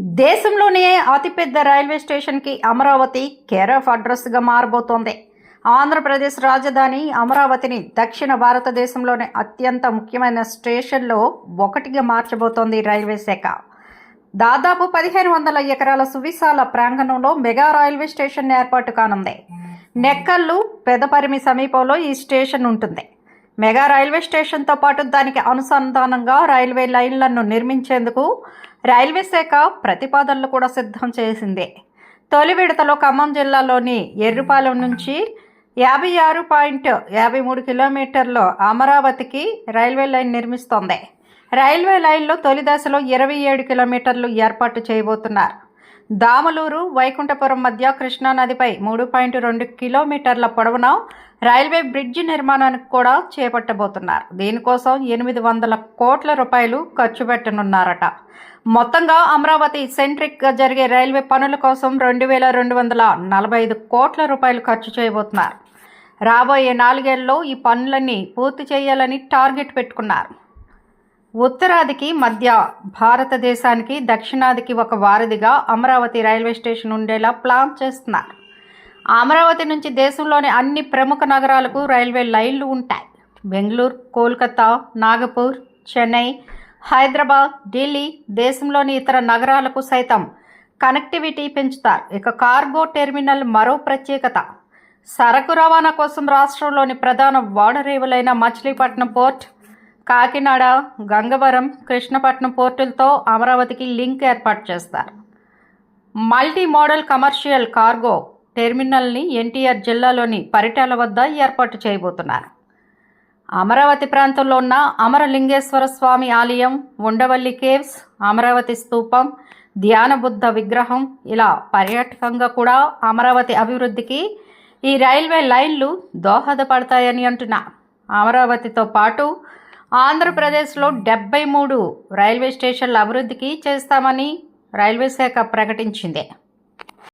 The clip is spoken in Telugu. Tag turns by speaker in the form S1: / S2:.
S1: దేశంలోనే అతిపెద్ద రైల్వే స్టేషన్కి అమరావతి కేర్ ఆఫ్ అడ్రస్గా మారబోతోంది. ఆంధ్రప్రదేశ్ రాజధాని అమరావతిని దక్షిణ భారతదేశంలోనే అత్యంత ముఖ్యమైన స్టేషన్లో ఒకటిగా మార్చబోతోంది రైల్వే శాఖ. దాదాపు పదిహేను వందల ఎకరాల సువిశాల ప్రాంగణంలో మెగా రైల్వే స్టేషన్ ఏర్పాటు కానుంది. నెక్కల్లు పెదపరిమి సమీపంలో ఈ స్టేషన్ ఉంటుంది. మెగా రైల్వే స్టేషన్తో పాటు దానికి అనుసంధానంగా రైల్వే లైన్లను నిర్మించేందుకు రైల్వే శాఖ ప్రతిపాదనలు కూడా సిద్ధం చేసింది. తొలి విడతలో ఖమ్మం జిల్లాలోని ఎర్రుపాలెం నుంచి యాభై ఆరు పాయింట్ యాభై మూడు కిలోమీటర్లు అమరావతికి రైల్వే లైన్ నిర్మిస్తోంది. రైల్వే లైన్లో తొలి దశలో ఇరవై ఏడు కిలోమీటర్లు ఏర్పాటు చేయబోతున్నారు. దామలూరు వైకుంఠపురం మధ్య కృష్ణానదిపై మూడు పాయింట్ రెండు కిలోమీటర్ల పొడవున రైల్వే బ్రిడ్జి నిర్మాణానికి కూడా చేపట్టబోతున్నారు. దీనికోసం ఎనిమిది వందల కోట్ల రూపాయలు ఖర్చు పెట్టనున్నారట. మొత్తంగా అమరావతి సెంట్రిక్గా జరిగే రైల్వే పనుల కోసం రెండు వేల రెండు వందల నలభై ఐదు కోట్ల రూపాయలు ఖర్చు చేయబోతున్నారు. రాబోయే నాలుగేళ్ళలో ఈ పనులన్నీ పూర్తి చేయాలని టార్గెట్ పెట్టుకున్నారు. ఉత్తరాదికి మధ్య భారతదేశానికి దక్షిణాదికి ఒక వారధిగా అమరావతి రైల్వే స్టేషన్ ఉండేలా ప్లాన్ చేస్తున్నారు. అమరావతి నుంచి దేశంలోని అన్ని ప్రముఖ నగరాలకు రైల్వే లైన్లు ఉంటాయి. బెంగళూరు కోల్కతా నాగపూర్ చెన్నై హైదరాబాద్ ఢిల్లీ దేశంలోని ఇతర నగరాలకు సైతం కనెక్టివిటీ పెంచుతారు. ఇక కార్గో టెర్మినల్ మరో ప్రత్యేకత సరకు రవాణా కోసం రాష్ట్రంలోని ప్రధాన ఓడరేవులైన మచిలీపట్నం పోర్ట్ కాకినాడ గంగవరం కృష్ణపట్నం పోర్టులతో అమరావతికి లింక్ ఏర్పాటు చేస్తారు. మల్టీ మోడల్ కమర్షియల్ కార్గో టెర్మినల్ని ఎన్టీఆర్ జిల్లాలోని పరిటాల వద్ద ఏర్పాటు చేయబోతున్నారు. అమరావతి ప్రాంతంలో ఉన్న అమరలింగేశ్వర స్వామి ఆలయం ఉండవల్లి కేవ్స్ అమరావతి స్తూపం ధ్యానబుద్ధ విగ్రహం ఇలా పర్యాటకంగా కూడా అమరావతి అభివృద్ధికి ఈ రైల్వే లైన్లు దోహదపడతాయని అంటున్నా అమరావతితో పాటు ఆంధ్రప్రదేశ్లో డెబ్బై మూడు రైల్వే స్టేషన్ల అభివృద్ధికి చేస్తామని రైల్వే శాఖ ప్రకటించింది.